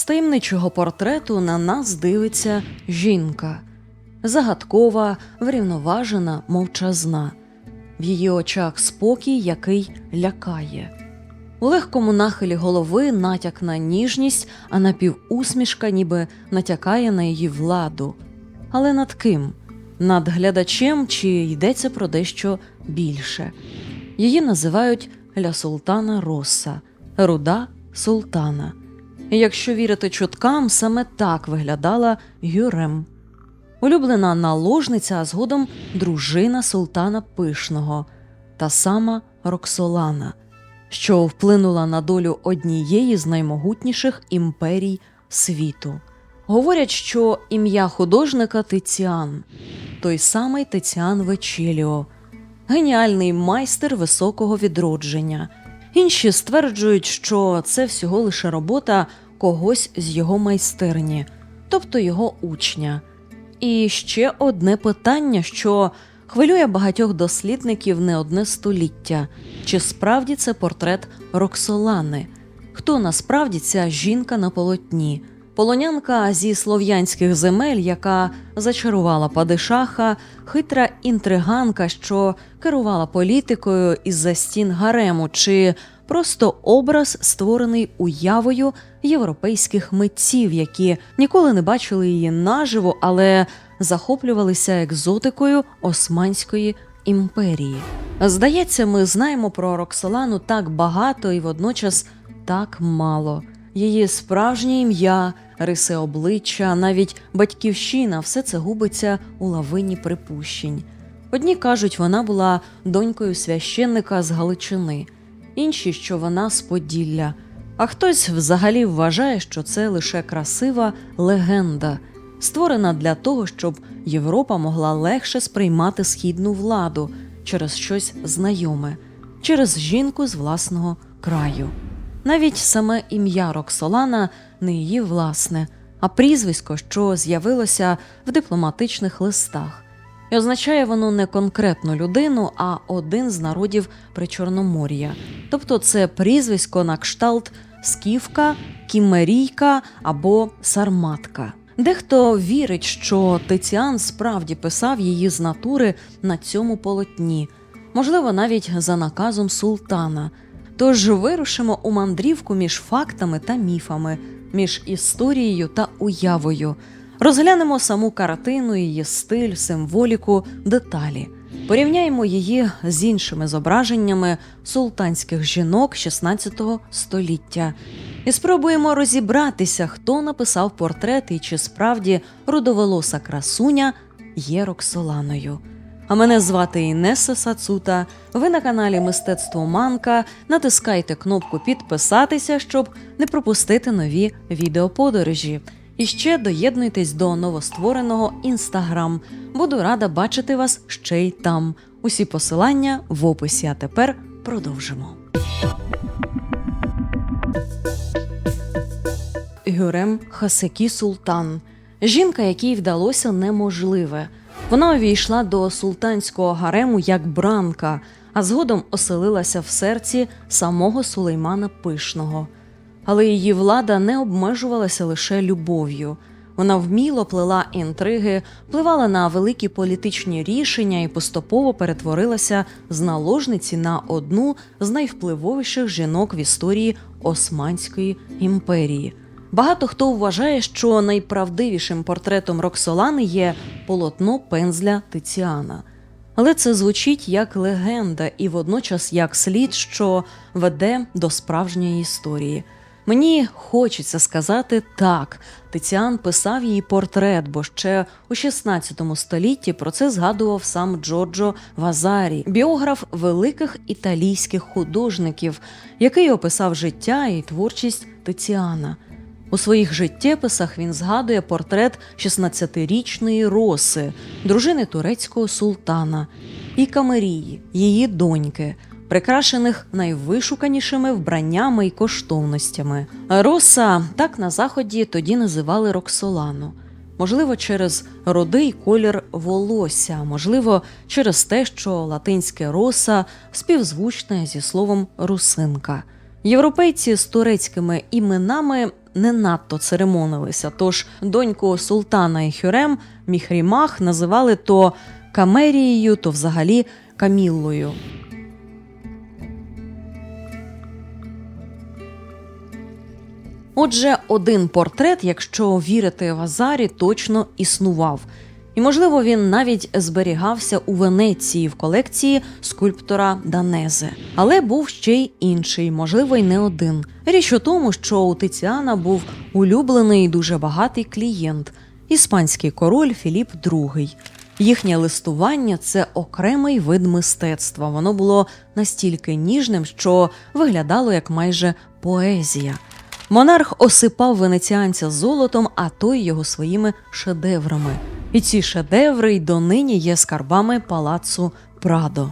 З таємничого портрету на нас дивиться жінка, загадкова, врівноважена, мовчазна. В її очах спокій, який лякає. У легкому нахилі голови натяк на ніжність, а напівусмішка ніби натякає на її владу. Але над ким? Над глядачем чи йдеться про дещо більше? Її називають Ля Султана Росса, руда султана. Якщо вірити чуткам, саме так виглядала Гюрем. Улюблена наложниця, а згодом дружина султана Пишного, та сама Роксолана, що вплинула на долю однієї з наймогутніших імперій світу. Говорять, що ім'я художника Тиціан, той самий Тиціан Вечеліо, геніальний майстер високого відродження. Інші стверджують, що це всього лише робота когось з його майстерні, тобто його учня. І ще одне питання, що хвилює багатьох дослідників не одне століття: чи справді це портрет Роксолани? Хто насправді ця жінка на полотні? Полонянка зі слов'янських земель, яка зачарувала падишаха, хитра інтриганка, що керувала політикою із-за стін гарему, чи просто образ, створений уявою європейських митців, які ніколи не бачили її наживо, але захоплювалися екзотикою Османської імперії. Здається, ми знаємо про Роксолану так багато і водночас так мало. Її справжнє ім'я, риси обличчя, навіть батьківщина все це губиться у лавині припущень. Одні кажуть, вона була донькою священника з Галичини, інші, що вона з Поділля. А хтось взагалі вважає, що це лише красива легенда, створена для того, щоб Європа могла легше сприймати східну владу через щось знайоме, через жінку з власного краю. Навіть саме ім'я Роксолана не її власне, а прізвисько, що з'явилося в дипломатичних листах. І означає воно не конкретну людину, а один з народів Причорномор'я. Тобто це прізвисько на кшталт скіфка, кімерійка або сарматка. Дехто вірить, що Тиціан справді писав її з натури на цьому полотні, можливо, навіть за наказом султана. Тож вирушимо у мандрівку між фактами та міфами, між історією та уявою. Розглянемо саму картину, її стиль, символіку, деталі. Порівняємо її з іншими зображеннями султанських жінок 16 століття і спробуємо розібратися, хто написав портрет і чи справді рудоволоса красуня є Роксоланою. А мене звати Інеса Сацута. Ви на каналі Мистецтво Манка. Натискайте кнопку підписатися, щоб не пропустити нові відеоподорожі. І ще доєднуйтесь до новоствореного інстаграм. Буду рада бачити вас ще й там. Усі посилання в описі. А тепер продовжимо. Гюрем Хасекі Султан жінка, якій вдалося неможливе. Вона увійшла до султанського гарему як бранка, а згодом оселилася в серці самого Сулеймана Пишного. Але її влада не обмежувалася лише любов'ю. Вона вміло плела інтриги, впливала на великі політичні рішення і поступово перетворилася з наложниці на одну з найвпливовіших жінок в історії Османської імперії. Багато хто вважає, що найправдивішим портретом Роксолани є полотно пензля Тиціана. Але це звучить як легенда і водночас як слід, що веде до справжньої історії. Мені хочеться сказати так. Тиціан писав її портрет, бо ще у 16 столітті про це згадував сам Джорджо Вазарі, біограф великих італійських художників, який описав життя і творчість Тиціана. У своїх життєписах він згадує портрет 16-річної Роси, дружини турецького султана, і Камерії, її доньки, прикрашених найвишуканішими вбраннями і коштовностями. Роса так на заході тоді називали Роксолану. Можливо, через родий колір волосся, можливо, через те, що латинське роса співзвучне зі словом русинка. Європейці з турецькими іменами не надто церемонилися. Тож доньку султана і Хюрем Міхрімах називали то Камерією, то взагалі Каміллою. Отже, один портрет, якщо вірити в Азарі, точно існував. Можливо, він навіть зберігався у Венеції в колекції скульптора Данезе. Але був ще й інший, можливо, й не один. Річ у тому, що у Тиціана був улюблений і дуже багатий клієнт іспанський король Філіп II. Їхнє листування це окремий вид мистецтва. Воно було настільки ніжним, що виглядало як майже поезія. Монарх осипав венеціанця золотом, а той його своїми шедеврами. І ці шедеври й донині є скарбами палацу Прадо.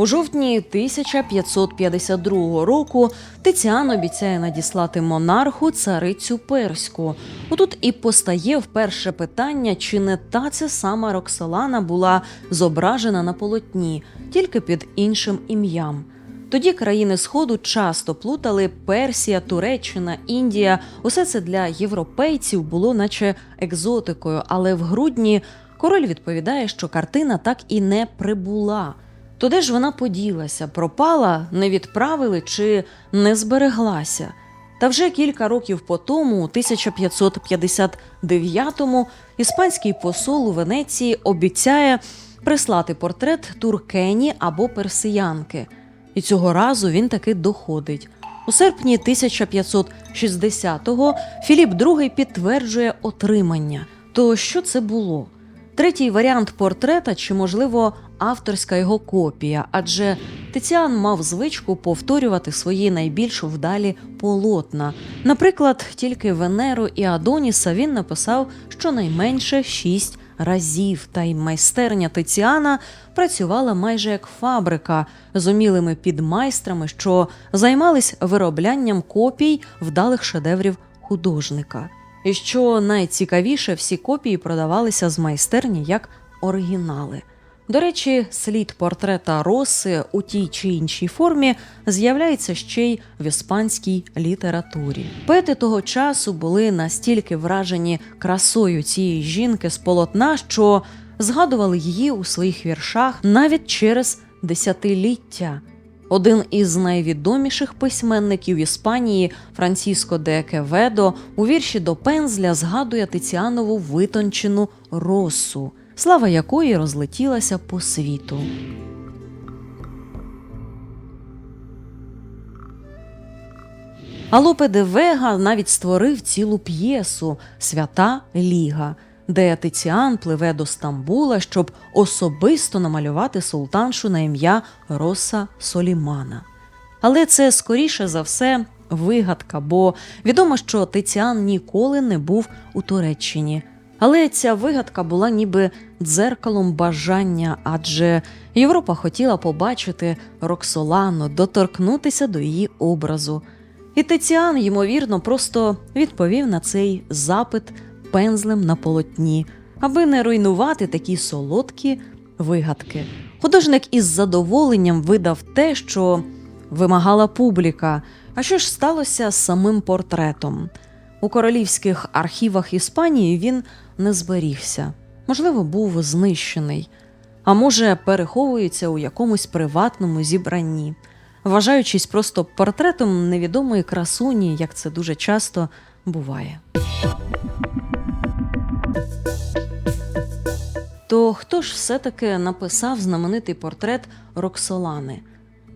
У жовтні 1552 року Тиціан обіцяє надіслати монарху царицю перську. Отут і постає вперше питання, чи не та ця сама Роксолана була зображена на полотні, тільки під іншим ім'ям. Тоді країни Сходу часто плутали Персія, Туреччина, Індія. Усе це для європейців було наче екзотикою, але в грудні король відповідає, що картина так і не прибула. То ж вона поділася, пропала, не відправили чи не збереглася? Та вже кілька років по тому, у 1559-му, іспанський посол у Венеції обіцяє прислати портрет туркені або персиянки. І цього разу він таки доходить. У серпні 1560-го Філіп II підтверджує отримання. То що це було? Третій варіант портрета чи, можливо, авторська його копія, адже Тиціан мав звичку повторювати свої найбільш вдалі полотна. Наприклад, тільки Венеру і Адоніса він написав щонайменше шість разів, та й майстерня Тиціана працювала майже як фабрика з умілими підмайстрами, що займались вироблянням копій вдалих шедеврів художника. І що найцікавіше, всі копії продавалися з майстерні як оригінали. До речі, слід портрета Роси у тій чи іншій формі з'являється ще й в іспанській літературі. Поети того часу були настільки вражені красою цієї жінки з полотна, що згадували її у своїх віршах навіть через десятиліття. Один із найвідоміших письменників Іспанії Франциско де Кеведо у вірші до пензля згадує Тиціанову витончену росу, слава якої розлетілася по світу. А Лопе де Вега навіть створив цілу п'єсу Свята Ліга, де Тиціан пливе до Стамбула, щоб особисто намалювати султаншу на ім'я Роса Солімана. Але це скоріше за все вигадка, бо відомо, що Тиціан ніколи не був у Туреччині. Але ця вигадка була ніби дзеркалом бажання, адже Європа хотіла побачити Роксолану, доторкнутися до її образу. І Тиціан, ймовірно, просто відповів на цей запит пензлем на полотні, аби не руйнувати такі солодкі вигадки. Художник із задоволенням видав те, що вимагала публіка. А що ж сталося з самим портретом? У королівських архівах Іспанії він не зберігся, можливо, був знищений, а може, переховується у якомусь приватному зібранні, вважаючись просто портретом невідомої красуні, як це дуже часто буває. То хто ж все-таки написав знаменитий портрет Роксолани?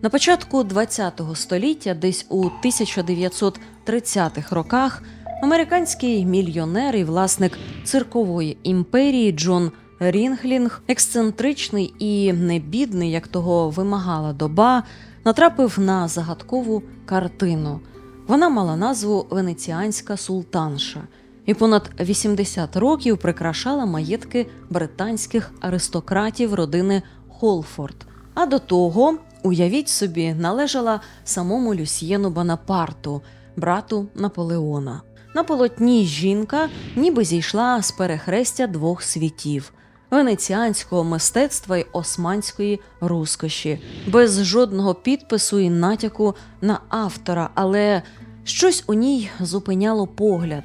На початку ХХ століття, десь у 1930-х роках, американський мільйонер і власник циркової імперії Джон Рінглінг, ексцентричний і небідний, як того вимагала доба, натрапив на загадкову картину. Вона мала назву Венеціанська султанша і понад 80 років прикрашала маєтки британських аристократів родини Холфорд. А до того, уявіть собі, належала самому Люсьєну Бонапарту, брату Наполеона. На полотні жінка ніби зійшла з перехрестя двох світів. венеціанського мистецтва й османської розкоші, без жодного підпису і натяку на автора, але щось у ній зупиняло погляд.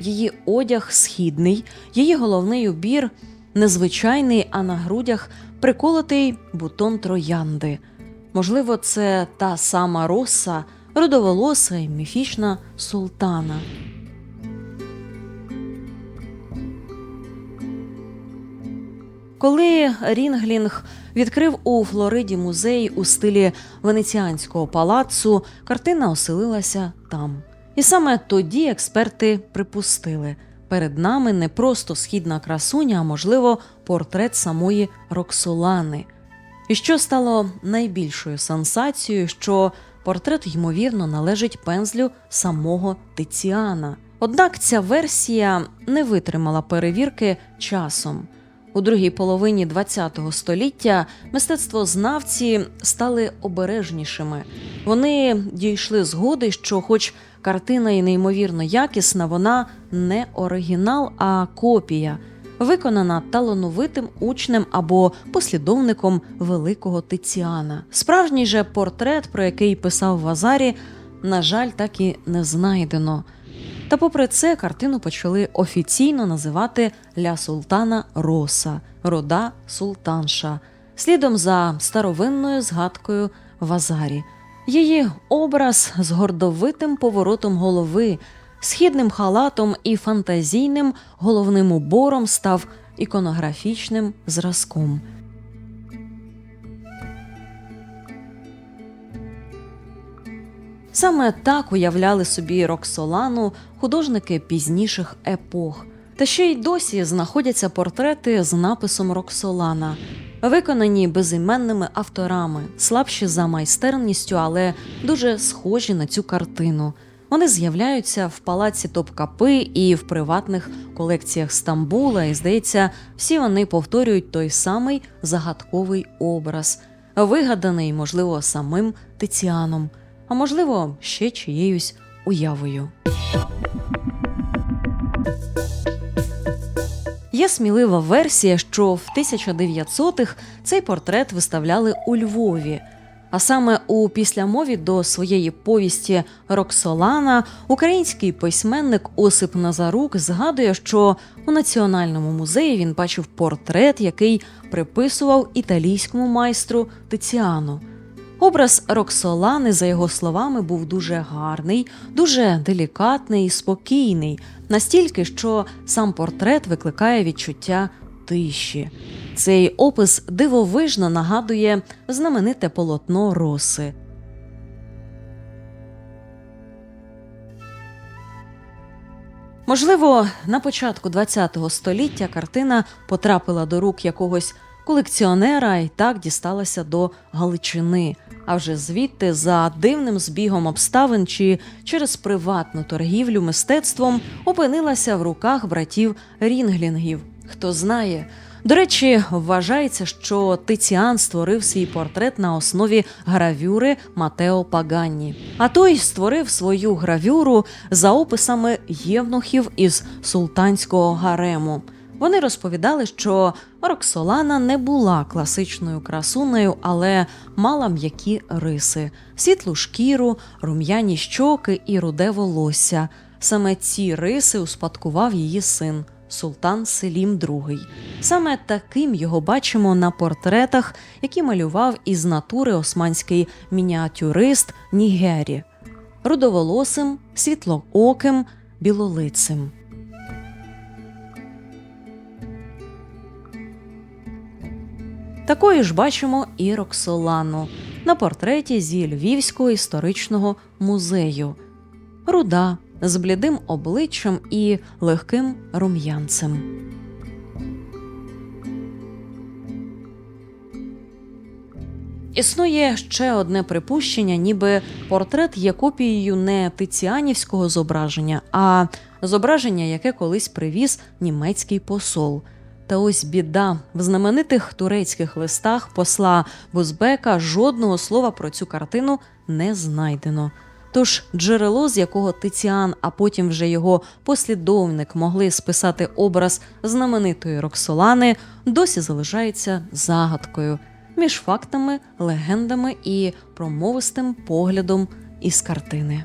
Її одяг східний, її головний убір незвичайний, а на грудях приколотий бутон троянди. Можливо, це та сама роса, родоволоса і міфічна султана. Коли Рінглінг відкрив у Флориді музей у стилі венеціанського палацу, картина оселилася там. І саме тоді експерти припустили, перед нами не просто східна красуня, а можливо, портрет самої Роксолани. І що стало найбільшою сенсацією, що портрет, ймовірно, належить пензлю самого Тиціана. Однак ця версія не витримала перевірки часом. У другій половині ХХ століття мистецтвознавці стали обережнішими. Вони дійшли згоди, що, хоч картина і неймовірно якісна, вона не оригінал, а копія, виконана талановитим учнем або послідовником великого Тиціана. Справжній же портрет, про який писав Вазарі, на жаль, так і не знайдено. Та попри це картину почали офіційно називати Ля Султана Роса, рода Султанша, слідом за старовинною згадкою Вазарі. Її образ з гордовитим поворотом голови, східним халатом і фантазійним головним убором став іконографічним зразком. Саме так уявляли собі Роксолану художники пізніших епох. Та ще й досі знаходяться портрети з написом Роксолана, виконані безіменними авторами, слабші за майстерністю, але дуже схожі на цю картину. Вони з'являються в палаці Топкапи і в приватних колекціях Стамбула, і здається, всі вони повторюють той самий загадковий образ, вигаданий, можливо, самим Тиціаном, а можливо, ще чиєюсь уявою. Є смілива версія, що в 1900-х цей портрет виставляли у Львові. А саме у післямові до своєї повісті Роксолана український письменник Осип Назарук згадує, що у національному музеї він бачив портрет, який приписував італійському майстру Тиціану. Образ Роксолани, за його словами, був дуже гарний, дуже делікатний і спокійний, настільки, що сам портрет викликає відчуття тиші. Цей опис дивовижно нагадує знамените полотно роси. Можливо, на початку ХХ століття картина потрапила до рук якогось колекціонера і так дісталася до Галичини. А вже звідти, за дивним збігом обставин чи через приватну торгівлю мистецтвом, опинилася в руках братів Рінглінгів. Хто знає. До речі, вважається, що Тиціан створив свій портрет на основі гравюри Матео Паганні. А той створив свою гравюру за описами євнухів із султанського гарему. Вони розповідали, що Роксолана не була класичною красунею, але мала м'які риси, світлу шкіру, рум'яні щоки і руде волосся. Саме ці риси успадкував її син. Султан Селім II. Саме таким його бачимо на портретах, які малював із натури османський мініатюрист Нігері, рудоволосим, світлооким, білолицим. Такою ж бачимо і Роксолану на портреті зі Львівського історичного музею. Руда з блідим обличчям і легким рум'янцем. Існує ще одне припущення, ніби портрет є копією не тиціанівського зображення, а зображення, яке колись привіз німецький посол. Та ось біда в знаменитих турецьких листах посла Бузбека жодного слова про цю картину не знайдено. Тож джерело, з якого Тиціан, а потім вже його послідовник могли списати образ знаменитої Роксолани, досі залишається загадкою між фактами, легендами і промовистим поглядом із картини.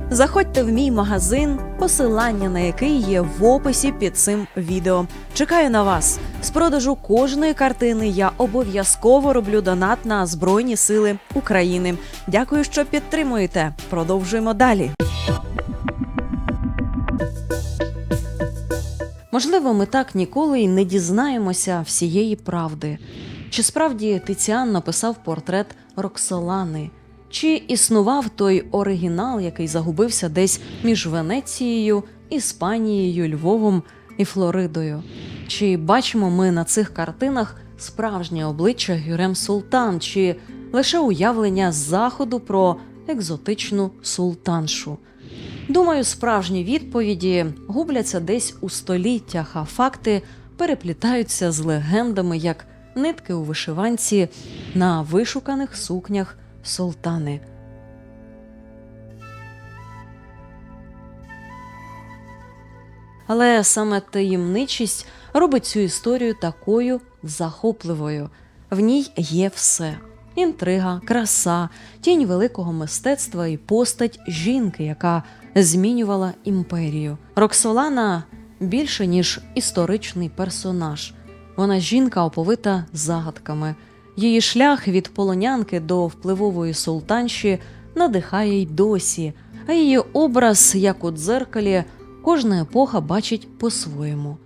заходьте в мій магазин, посилання на який є в описі під цим відео. Чекаю на вас. З продажу кожної картини я обов'язково роблю донат на Збройні Сили України. Дякую, що підтримуєте. Продовжуємо далі. Можливо, ми так ніколи й не дізнаємося всієї правди. Чи справді Тиціан написав портрет Роксолани? Чи існував той оригінал, який загубився десь між Венецією, Іспанією, Львовом і Флоридою? Чи бачимо ми на цих картинах справжнє обличчя Гюрем Султан, чи лише уявлення з заходу про екзотичну султаншу? Думаю, справжні відповіді губляться десь у століттях, а факти переплітаються з легендами, як нитки у вишиванці на вишуканих сукнях султани. Але саме таємничість робить цю історію такою захопливою. В ній є все: інтрига, краса, тінь великого мистецтва і постать жінки, яка змінювала імперію. Роксолана більше ніж історичний персонаж. Вона жінка оповита загадками. Її шлях від полонянки до впливової султанші надихає й досі, а її образ, як у дзеркалі, кожна епоха бачить по-своєму.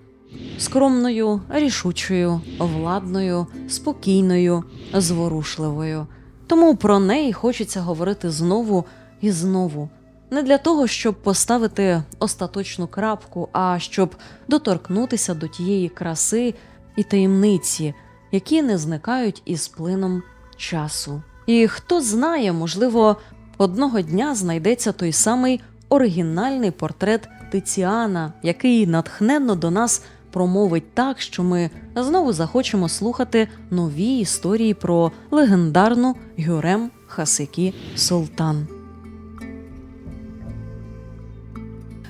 Скромною, рішучою, владною, спокійною, зворушливою. Тому про неї хочеться говорити знову і знову. Не для того, щоб поставити остаточну крапку, а щоб доторкнутися до тієї краси і таємниці, які не зникають із плином часу. І хто знає, можливо, одного дня знайдеться той самий оригінальний портрет Тиціана, який натхненно до нас промовить так, що ми знову захочемо слухати нові історії про легендарну Гюрем Хасикі Султан.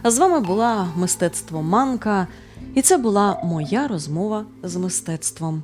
А з вами була мистецтво Манка, і це була моя розмова з мистецтвом.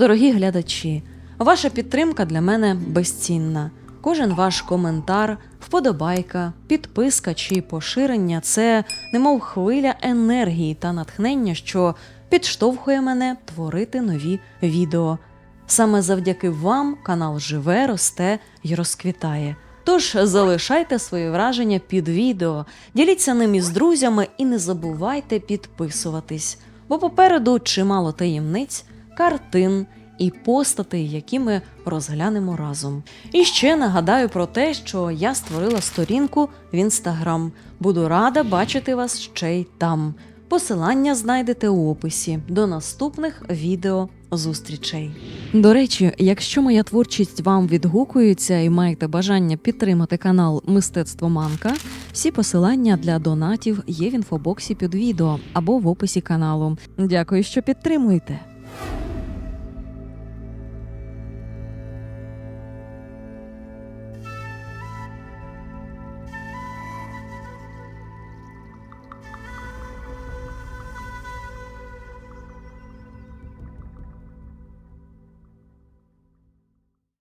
Дорогі глядачі, ваша підтримка для мене безцінна. Кожен ваш коментар, вподобайка, підписка чи поширення це немов хвиля енергії та натхнення, що підштовхує мене творити нові відео. Саме завдяки вам канал живе, росте і розквітає. Тож залишайте свої враження під відео, діліться ним із друзями і не забувайте підписуватись, бо попереду чимало таємниць, картин і постатей, які ми розглянемо разом. І ще нагадаю про те, що я створила сторінку в інстаграм. Буду рада бачити вас ще й там. Посилання знайдете у описі до наступних відео зустрічей. До речі, якщо моя творчість вам відгукується і маєте бажання підтримати канал Мистецтво Манка, всі посилання для донатів є в інфобоксі під відео або в описі каналу. Дякую, що підтримуєте.